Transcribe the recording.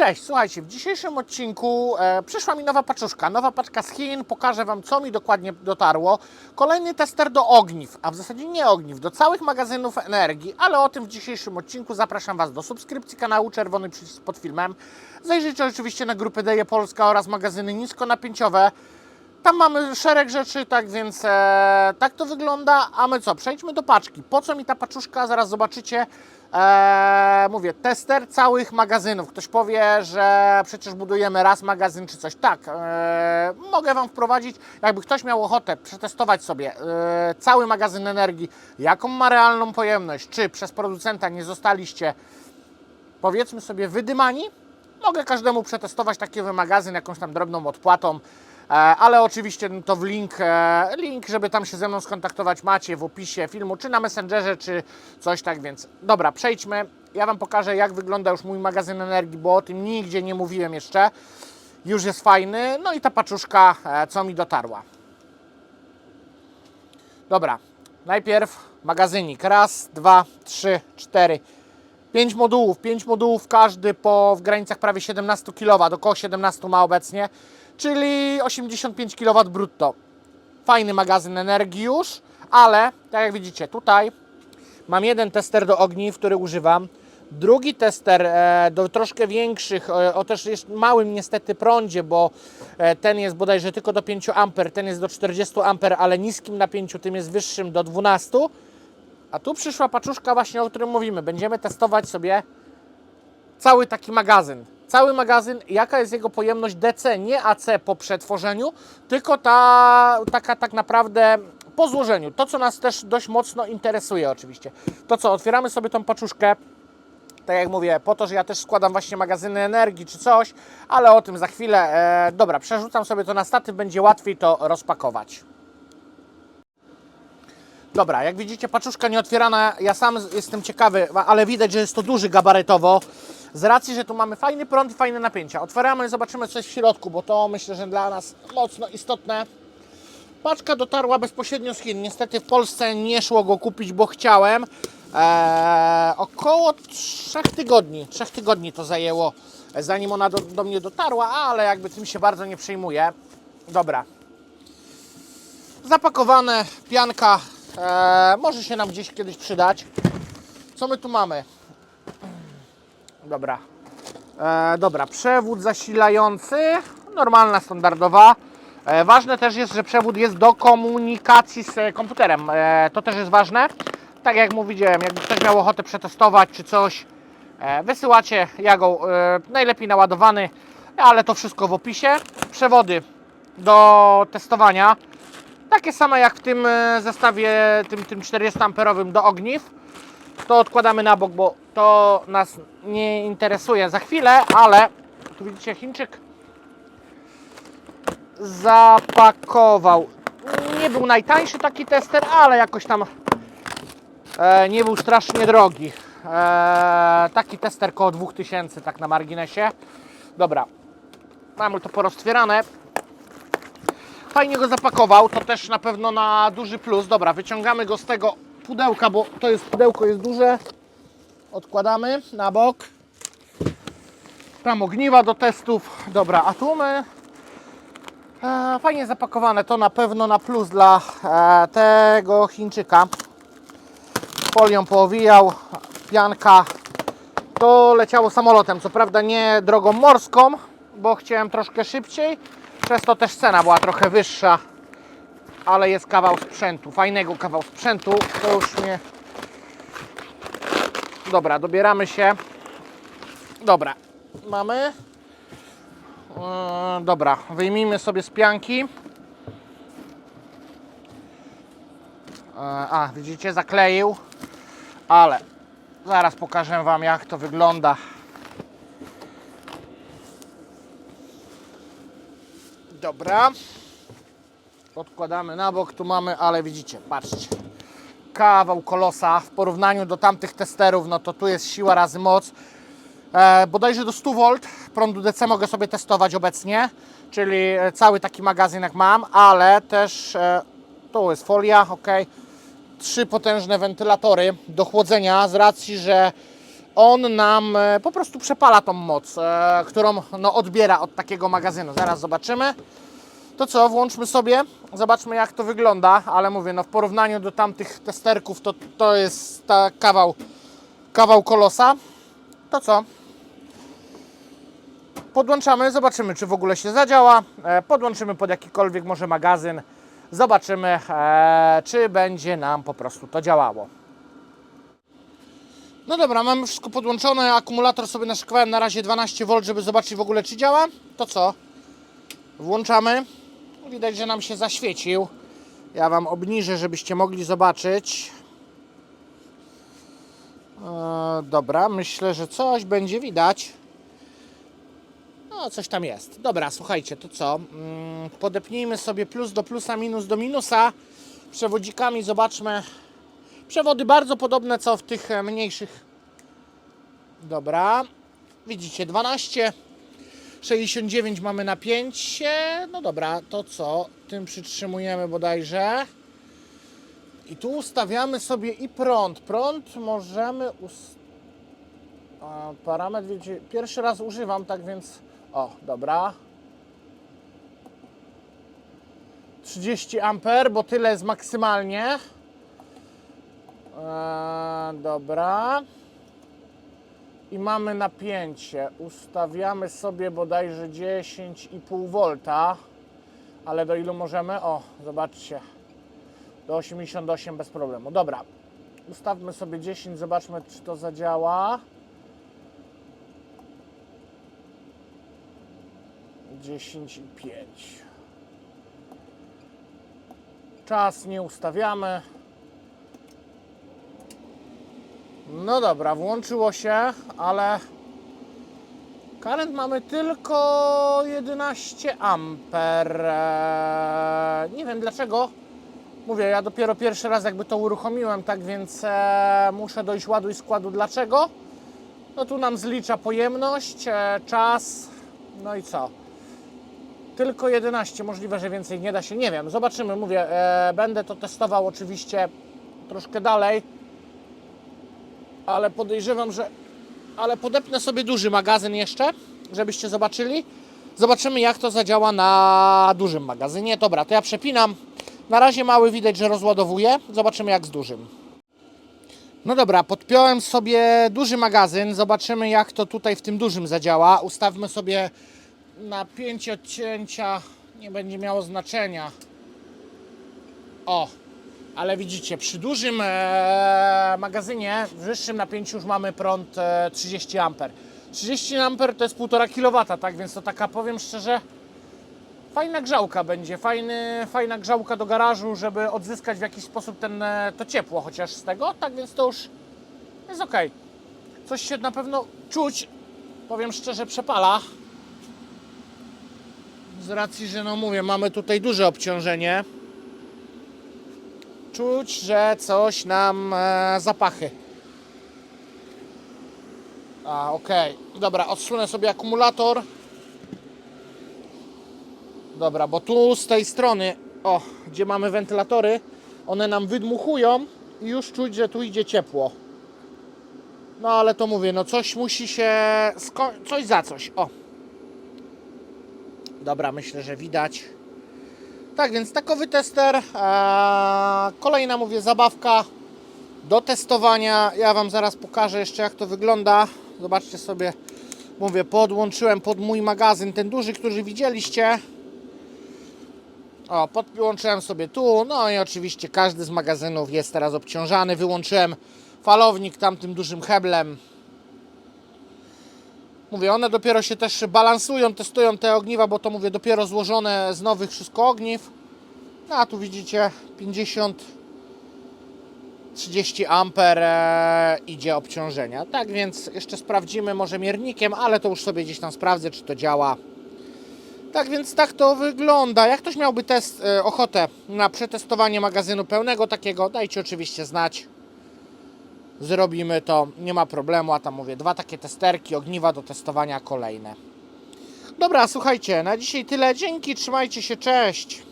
Cześć, słuchajcie, w dzisiejszym odcinku e, przyszła mi nowa paczuszka, nowa paczka z Chin, pokażę Wam co mi dokładnie dotarło. Kolejny tester do ogniw, a w zasadzie nie ogniw, do całych magazynów energii, ale o tym w dzisiejszym odcinku zapraszam Was do subskrypcji kanału, czerwony przycisk pod filmem. Zajrzyjcie oczywiście na grupę Deje Polska oraz magazyny niskonapięciowe. Tam mamy szereg rzeczy, tak więc e, tak to wygląda. A my co? Przejdźmy do paczki. Po co mi ta paczuszka? Zaraz zobaczycie. E, mówię, tester całych magazynów. Ktoś powie, że przecież budujemy raz magazyn czy coś. Tak, e, mogę Wam wprowadzić, jakby ktoś miał ochotę przetestować sobie e, cały magazyn energii, jaką ma realną pojemność, czy przez producenta nie zostaliście powiedzmy sobie wydymani, mogę każdemu przetestować taki magazyn jakąś tam drobną odpłatą, ale oczywiście to w link, e, link, żeby tam się ze mną skontaktować macie w opisie filmu, czy na Messengerze, czy coś tak, więc dobra, przejdźmy. Ja Wam pokażę jak wygląda już mój magazyn energii, bo o tym nigdzie nie mówiłem jeszcze. Już jest fajny, no i ta paczuszka, e, co mi dotarła. Dobra, najpierw magazynik. Raz, dwa, trzy, cztery, pięć modułów. Pięć modułów, każdy po w granicach prawie 17 kW, około 17 ma obecnie, czyli 85 kW brutto. Fajny magazyn energii już, ale tak jak widzicie, tutaj mam jeden tester do ogniw, który używam. Drugi tester e, do troszkę większych, e, o też jest małym niestety prądzie, bo e, ten jest bodajże tylko do 5 A, ten jest do 40 A, ale niskim napięciu, tym jest wyższym do 12. A tu przyszła paczuszka właśnie, o którym mówimy. Będziemy testować sobie cały taki magazyn. Cały magazyn, jaka jest jego pojemność DC, nie AC po przetworzeniu, tylko ta taka tak naprawdę po złożeniu. To, co nas też dość mocno interesuje oczywiście. To co, otwieramy sobie tą paczuszkę, tak jak mówię, po to, że ja też składam właśnie magazyny energii czy coś, ale o tym za chwilę. E, dobra, przerzucam sobie to na statyw, będzie łatwiej to rozpakować. Dobra, jak widzicie, paczuszka nieotwierana. Ja sam jestem ciekawy, ale widać, że jest to duży gabarytowo. Z racji, że tu mamy fajny prąd i fajne napięcia. Otwieramy i zobaczymy, co jest w środku, bo to myślę, że dla nas mocno istotne. Paczka dotarła bezpośrednio z Chin. Niestety w Polsce nie szło go kupić, bo chciałem. Eee, około 3 tygodni. 3 tygodni to zajęło, zanim ona do, do mnie dotarła, ale jakby tym się bardzo nie przejmuję. Dobra, zapakowane, pianka, e, może się nam gdzieś kiedyś przydać. Co my tu mamy? Dobra, e, dobra, przewód zasilający, normalna, standardowa. E, ważne też jest, że przewód jest do komunikacji z e, komputerem, to też jest ważne. Tak jak mu widziałem, jakby ktoś miał ochotę przetestować czy coś, wysyłacie, ja go e, najlepiej naładowany, ale to wszystko w opisie. Przewody do testowania takie same jak w tym e, zestawie, tym, tym 40 amperowym do ogniw. To odkładamy na bok, bo to nas nie interesuje za chwilę, ale tu widzicie Chińczyk zapakował. Nie był najtańszy taki tester, ale jakoś tam e, nie był strasznie drogi. E, taki tester koło 2000 tak na marginesie. Dobra, mamy to poroztwierane. Fajnie go zapakował, to też na pewno na duży plus. Dobra, wyciągamy go z tego pudełka, bo to jest pudełko jest duże. Odkładamy na bok. Tam ogniwa do testów. Dobra, a tu my e, fajnie zapakowane. To na pewno na plus dla e, tego Chińczyka. Folią poowijał, pianka. To leciało samolotem, co prawda nie drogą morską, bo chciałem troszkę szybciej. Przez to też cena była trochę wyższa, ale jest kawał sprzętu, fajnego kawał sprzętu. To już mnie. Dobra, dobieramy się. Dobra, mamy. Yy, dobra, wyjmijmy sobie z pianki. Yy, a, widzicie, zakleił, ale zaraz pokażę Wam, jak to wygląda. Dobra. Odkładamy na bok, tu mamy, ale widzicie, patrzcie. Kawał kolosa w porównaniu do tamtych testerów, no to tu jest siła razy moc. E, bodajże do 100 V prądu DC mogę sobie testować obecnie, czyli e, cały taki magazyn jak mam, ale też e, tu jest folia, ok. Trzy potężne wentylatory do chłodzenia z racji, że on nam e, po prostu przepala tą moc, e, którą no, odbiera od takiego magazynu. Zaraz zobaczymy. To co, włączmy sobie, zobaczmy jak to wygląda, ale mówię, no w porównaniu do tamtych testerków to, to jest ta kawał, kawał kolosa. To co? Podłączamy, zobaczymy czy w ogóle się zadziała. E, Podłączymy pod jakikolwiek może magazyn. Zobaczymy, czy będzie nam po prostu to działało. No dobra, mamy wszystko podłączone. Akumulator sobie naszykowałem na razie 12V, żeby zobaczyć w ogóle czy działa. To co? Włączamy. Widać, że nam się zaświecił. Ja Wam obniżę, żebyście mogli zobaczyć. E, dobra, myślę, że coś będzie widać. No, coś tam jest. Dobra, słuchajcie, to co? Mm, podepnijmy sobie plus do plusa, minus do minusa. Przewodzikami zobaczmy. Przewody bardzo podobne co w tych e, mniejszych. Dobra. Widzicie, 12. 69 mamy napięcie. No dobra, to co? Tym przytrzymujemy bodajże. I tu ustawiamy sobie i prąd. Prąd możemy ust... A, parametr, wiecie, pierwszy raz używam, tak więc... O, dobra. 30 amper, bo tyle jest maksymalnie. Eee, dobra. I mamy napięcie. Ustawiamy sobie bodajże 10,5 V. Ale do ilu możemy? O, zobaczcie. Do 88 bez problemu. Dobra. Ustawmy sobie 10, zobaczmy czy to zadziała. 10 i 5. Czas nie ustawiamy. No dobra, włączyło się, ale current mamy tylko 11 amper. Eee, Nie wiem dlaczego. Mówię, ja dopiero pierwszy raz jakby to uruchomiłem, tak więc e, muszę dojść ładu i składu dlaczego. No tu nam zlicza pojemność, e, czas, no i co? Tylko 11, możliwe, że więcej nie da się, nie wiem, zobaczymy, mówię, będę to testował oczywiście troszkę dalej, ale podejrzewam, że, ale podepnę sobie duży magazyn jeszcze, żebyście zobaczyli, zobaczymy jak to zadziała na dużym magazynie, dobra, to ja przepinam, na razie mały widać, że rozładowuje, zobaczymy jak z dużym. No dobra, podpiąłem sobie duży magazyn, zobaczymy jak to tutaj w tym dużym zadziała, ustawmy sobie napięcie odcięcia. Nie będzie miało znaczenia. O, ale widzicie, przy dużym e, magazynie, w wyższym napięciu już mamy prąd e, 30 A. 30 A to jest 1,5 kW, tak więc to taka, powiem szczerze, fajna grzałka będzie, fajny, fajna grzałka do garażu, żeby odzyskać w jakiś sposób ten, e, to ciepło chociaż z tego, tak więc to już jest ok. Coś się na pewno czuć, powiem szczerze, przepala z racji, że no mówię, mamy tutaj duże obciążenie. Czuć, że coś nam e, zapachy. A, okej. Dobra, odsunę sobie akumulator. Dobra, bo tu z tej strony, o, gdzie mamy wentylatory, one nam wydmuchują i już czuć, że tu idzie ciepło. No ale to mówię, no coś musi się, coś za coś, o. Dobra, myślę, że widać. Tak więc takowy tester. Kolejna, mówię, zabawka do testowania. Ja Wam zaraz pokażę jeszcze, jak to wygląda. Zobaczcie sobie, mówię, podłączyłem pod mój magazyn ten duży, który widzieliście. O, podłączyłem sobie tu. No i oczywiście każdy z magazynów jest teraz obciążany. Wyłączyłem falownik tamtym dużym heblem. Mówię, one dopiero się też balansują, testują te ogniwa, bo to mówię, dopiero złożone z nowych wszystko ogniw. No a tu widzicie 50 30 amper e, idzie obciążenia. Tak więc jeszcze sprawdzimy może miernikiem, ale to już sobie gdzieś tam sprawdzę, czy to działa. Tak więc tak to wygląda. Jak ktoś miałby test, e, ochotę na przetestowanie magazynu pełnego takiego, dajcie oczywiście znać zrobimy to, nie ma problemu, a tam mówię, dwa takie testerki, ogniwa do testowania kolejne. Dobra, słuchajcie, na dzisiaj tyle, dzięki, trzymajcie się, cześć!